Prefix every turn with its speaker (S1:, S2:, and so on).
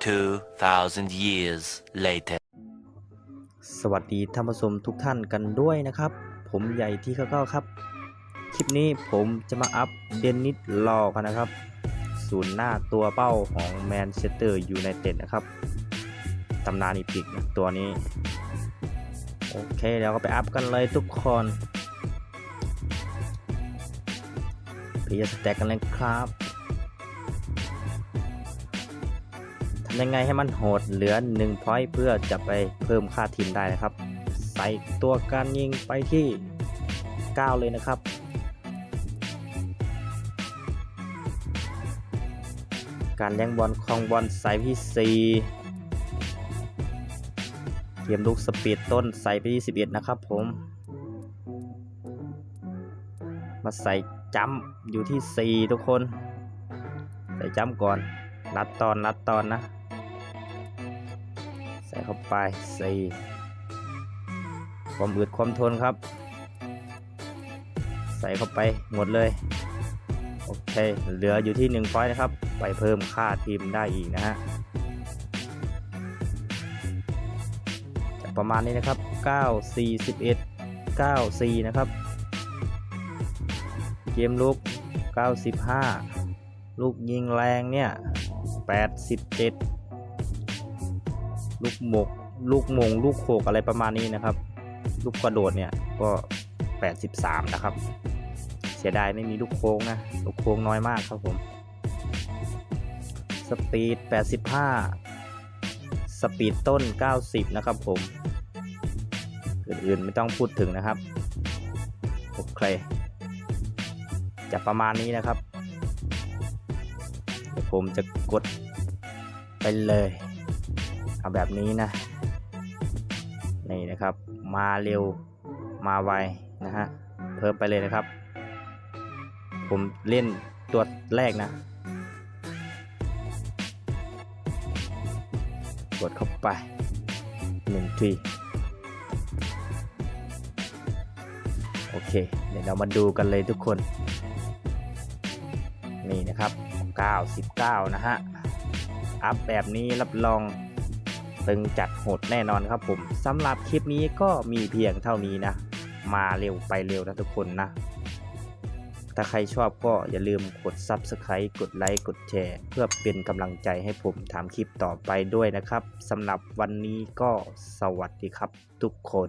S1: 2,000 years later.
S2: สวัสดีท่านผู้ชมทุกท่านกันด้วยนะครับ ผมใหญ่ที่เข้าครับ คลิปนี้ผมจะมาอัพเดนนิสลอกันนะครับ ศูนย์หน้าตัวเป้าของแมนเชสเตอร์ยูไนเต็ดนะครับตำนานอีพิกตัวนี้ โอเคเดี๋ยวก็ไปอัพกันเลยทุกคนเพียสแต็กกันเลยครับ ยังไงให้มันโหดเหลือ1พอยต์เพื่อจะไปเพิ่มค่าทีมได้นะครับ ใส่ตัวการยิงไปที่ 9 เลยนะครับการแย่งบอลคลองบอลใส่ที่4เกมลุกสปีดต้นใส่ไปที่11 นะครับผม มาใส่จัมอยู่ที่ 4 ทุกคน ใส่จัมก่อนรัดตอนรัดตอนนะ ใส่เข้าไป4ความอืดความทนครับ ใส่เข้าไปหมดเลย โอเค เหลืออยู่ที่1พอยต์นะครับ ไปเพิ่มค่าทีมได้อีกนะฮะจะประมาณนี้นะครับ 9 4 11 9 4 นะครับ เกมลุก 95 ลูกยิงแรงเนี่ย 87 ลูกหมก ลูกมง ลูกโขกอะไรประมาณนี้นะครับ ลูกกระโดดเนี่ยก็ 83 นะครับ เสียดายไม่มีลูกโค้งนะ ลูกโค้งน้อยมากครับผม สปีด 85 สปีดต้น 90 นะครับผมอื่นๆไม่ต้องพูดถึงนะครับโอเคจะประมาณนี้นะครับ ผมจะกดไปเลย เอาแบบนี้นะ นี่นะครับ มาเร็วมาไวนะฮะ เพิ่มไปเลยนะครับ ผมเล่นตัวแรกนะ กดเข้าไปหนึ่งทีโอเค เดี๋ยวเรามาดูกันเลยทุกคน นี่นะครับ 99 นะฮะ อัพแบบนี้รับรอง ตึงจัดโหดแน่นอนครับผมสำหรับคลิปนี้ก็มีเพียงเท่านี้นะ มาเร็วไปเร็วนะทุกคนนะ ถ้าใครชอบก็อย่าลืมกด Subscribe กดไลค์กดแชร์ เพื่อเป็นกำลังใจให้ผมทำคลิปต่อไปด้วยนะครับสำหรับวันนี้ก็สวัสดีครับทุกคน